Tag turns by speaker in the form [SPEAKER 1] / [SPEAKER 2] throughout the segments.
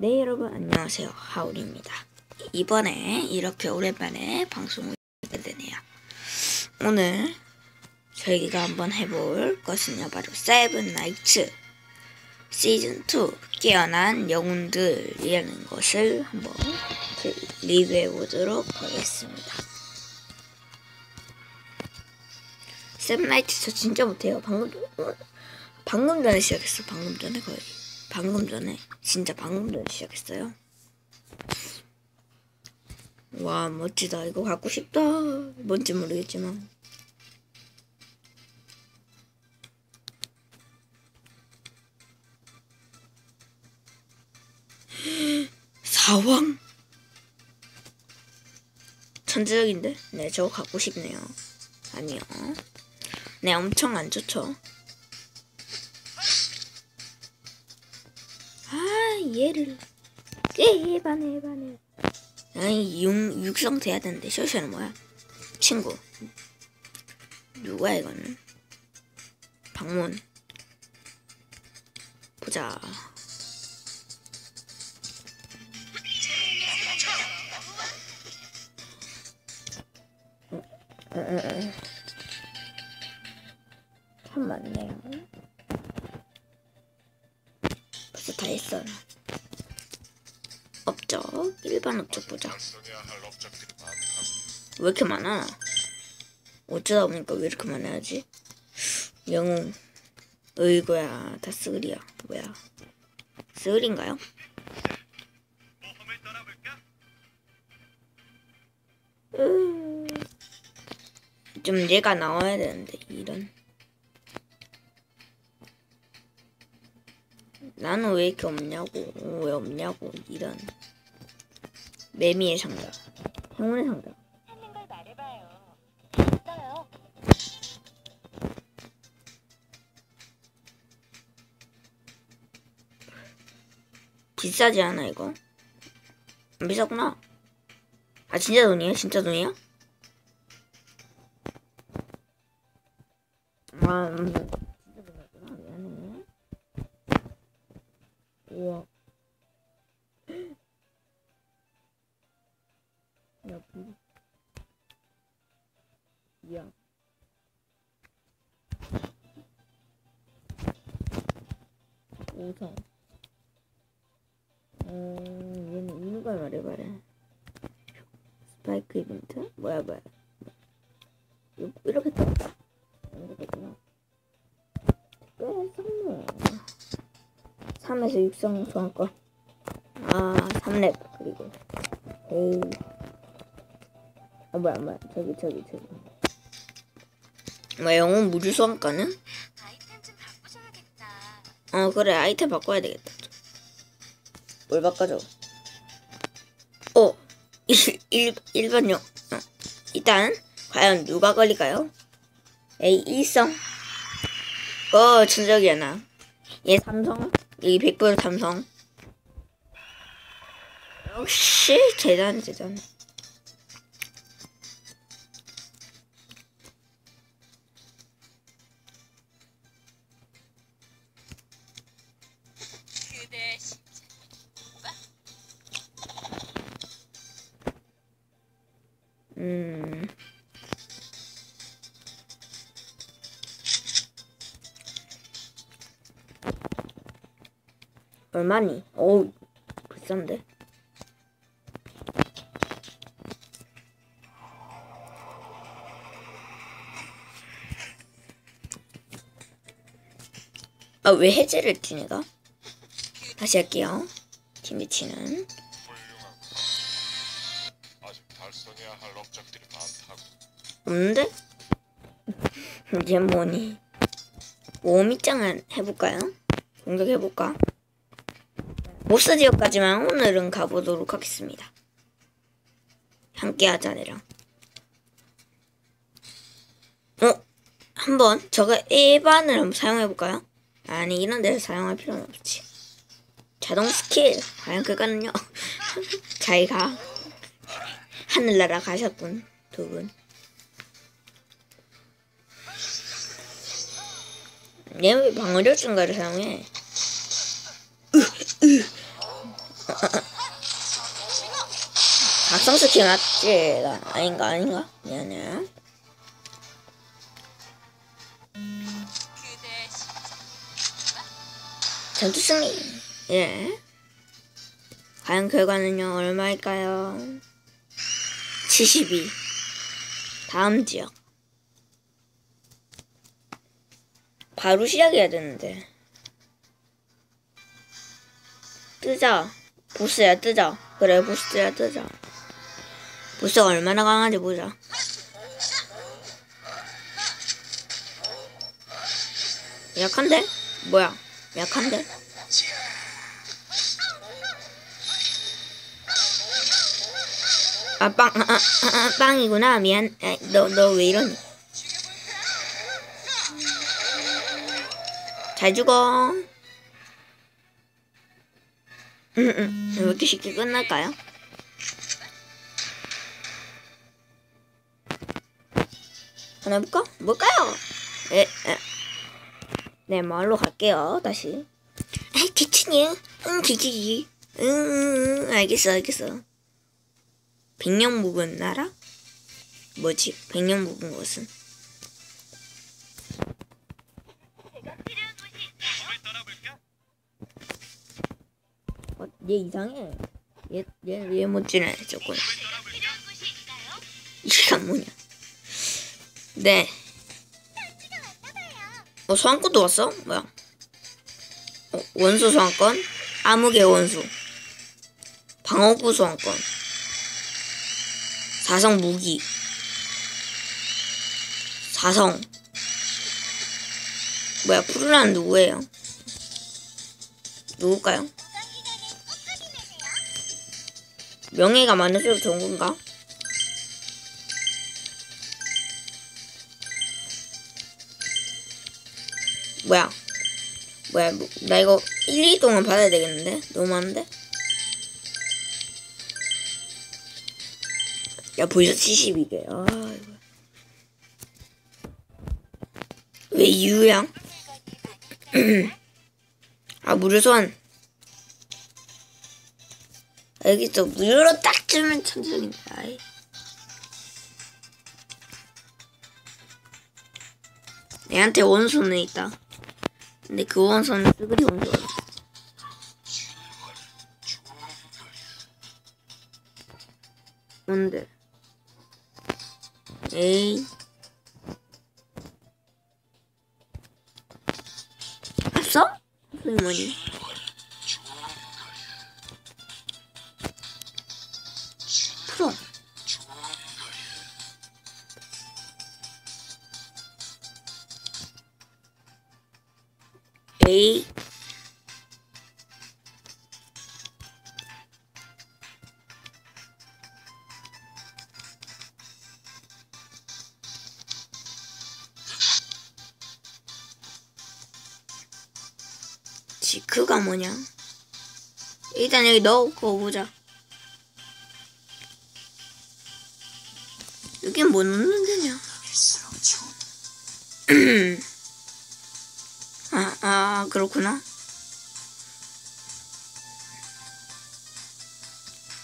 [SPEAKER 1] 네 여러분 안녕하세요. 하울입니다. 이번에 이렇게 오랜만에 방송을 하게 되네요. 오늘 저희가 한번 해볼 것은요 바로 세븐 나이츠 시즌2 깨어난 영웅들이라는 것을 한번 리뷰해 보도록 하겠습니다. 세븐 나이츠 저 진짜 못해요. 방금 어, 방금 전에 시작했어 방금 전에 거의 방금 전에 진짜 방금 전에 시작했어요. 와 멋지다. 이거 갖고 싶다. 뭔지 모르겠지만. 사왕 천재적인데? 네 저거 갖고 싶네요. 아니요. 네 엄청 안 좋죠 얘를 에반에 에반에 아니 육, 육성 돼야 되는데 쇼쇼는 뭐야? 친구. 누구야 이거는? 방문. 보자. 어, 어, 어. 참 많네요 벌써 다 했어요. 업적 일반 업적 보자. 왜 이렇게 많아? 어쩌다 보니까 왜 이렇게 많아야지? 영웅 어이구야 다 스글이야 뭐야 스글인가요? 으... 좀 얘가 나와야 되는데 이런 나는 왜 이렇게 없냐고 왜 없냐고 이런 매미의 상자. 행운의 상자. 비싸지 않아 이거? 안 비싸구나. 아 진짜 돈이야 진짜 돈이야 아 음, 진짜 돈이구나 미안해 우와 야 부... 야 오성 음, 얘는 걸 말해봐라. 스파이크 이벤트? 뭐야, 뭐야. 요- 이렇게 떴다. 이렇게 됐구나. 특별 선물. 3에서 6성 소환권. 아, 3렙. 그리고. 에이. 아, 뭐야, 뭐야. 저기, 저기, 저기. 뭐, 영웅 무주 소환권은?
[SPEAKER 2] 아이템 좀 바꾸셔야겠다.
[SPEAKER 1] 어, 그래. 아이템 바꿔야 되겠다. 뭘 바꿔줘? 어, 일, 일, 일반용. 어. 일단, 과연 누가 걸릴까요? 에이, 일성. 어, 천적이야, 나. 얘 삼성? 여기 100% 삼성. 역시, 대단, 대단.
[SPEAKER 2] 그
[SPEAKER 1] 음. 얼마니? 어우, 비싼데? 아, 왜 해제를 했지, 내가? 다시 할게요. 팀비치는. 없는데? 이제 뭐니? 모미짱을 해볼까요? 공격해볼까? 보스 지역까지만 오늘은 가보도록 하겠습니다. 함께 하자, 내랑. 어? 한번 저거 일반을 한번 사용해볼까요? 아니, 이런 데서 사용할 필요는 없지. 자동 스킬. 과연 그거는요? 잘 가. 하늘나라 가셨군, 두 분. 얘왜 방어력 증가를 사용해? 각성 스킬 맞지? 나 아닌가 아닌가? 미안해. 전투 승리. 예. 과연 결과는요 얼마일까요? 72. 다음 지역. 바로 시작해야 되는데. 뜨자. 보스야 뜨자. 그래 보스야 뜨자. 보스가 얼마나 강한지 보자. 약한데? 뭐야? 약한데? 아, 빵, 아, 아, 아, 빵이구나. 미안. 아, 너, 너 왜 이러니? 잘 죽어. 왜 이렇게 쉽게 끝날까요? 하나 해볼까? 뭘까요? 에, 에. 네, 말로 갈게요. 다시. 아, 기친이야. 응, 기치지. 응, 응, 응, 알겠어, 알겠어. 백령 묵은 나라? 뭐지? 백령 묵은 것은? 어, 얘 이상해. 얘, 얘, 얘 못지네, 조금. 이게 뭐냐? 네. 어, 소환권도 왔어? 뭐야? 어, 원수 소환권? 암흑의 원수. 방어구 소환권. 사성 무기. 사성. 뭐야, 푸르란 누구예요? 누굴까요? 명예가 많을수록 좋은 건가? 뭐야? 뭐야? 뭐, 나 이거 1, 2 동안 받아야 되겠는데? 너무 많은데? 야, 벌써 72개. 아, 이거. 왜 유양? 아, 무료 소환. 아, 여기 또 무료로 딱 주면 천천인데. 아이. 내한테 원소는 있다. 근데 그 원소는 쓰그리 원소. 뭔데? 에이. 합성? 합성이 뭐니? 지크가 뭐냐? 일단 여기 넣고 보자. 여긴 뭐 넣는 데냐? 그렇구나.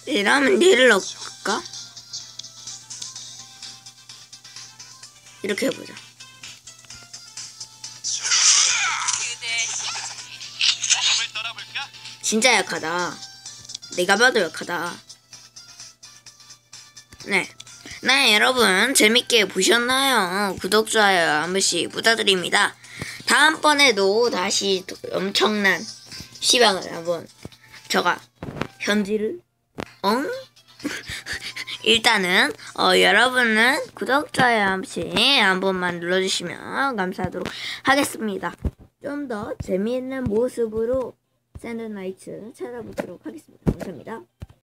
[SPEAKER 1] 이러면 얘를 넣을까? 이렇게 해보자. 진짜 약하다. 내가 봐도 약하다. 네. 네, 여러분. 재밌게 보셨나요? 구독, 좋아요 한 번씩 부탁드립니다. 다음번에도 다시 또 엄청난 시방을 한번 저가 현지를 엉? 일단은 어, 여러분은 구독, 좋아요 한 번씩 한 번만 눌러주시면 감사하도록 하겠습니다. 좀 더 재미있는 모습으로 샌드나이츠 찾아보도록 하겠습니다. 감사합니다.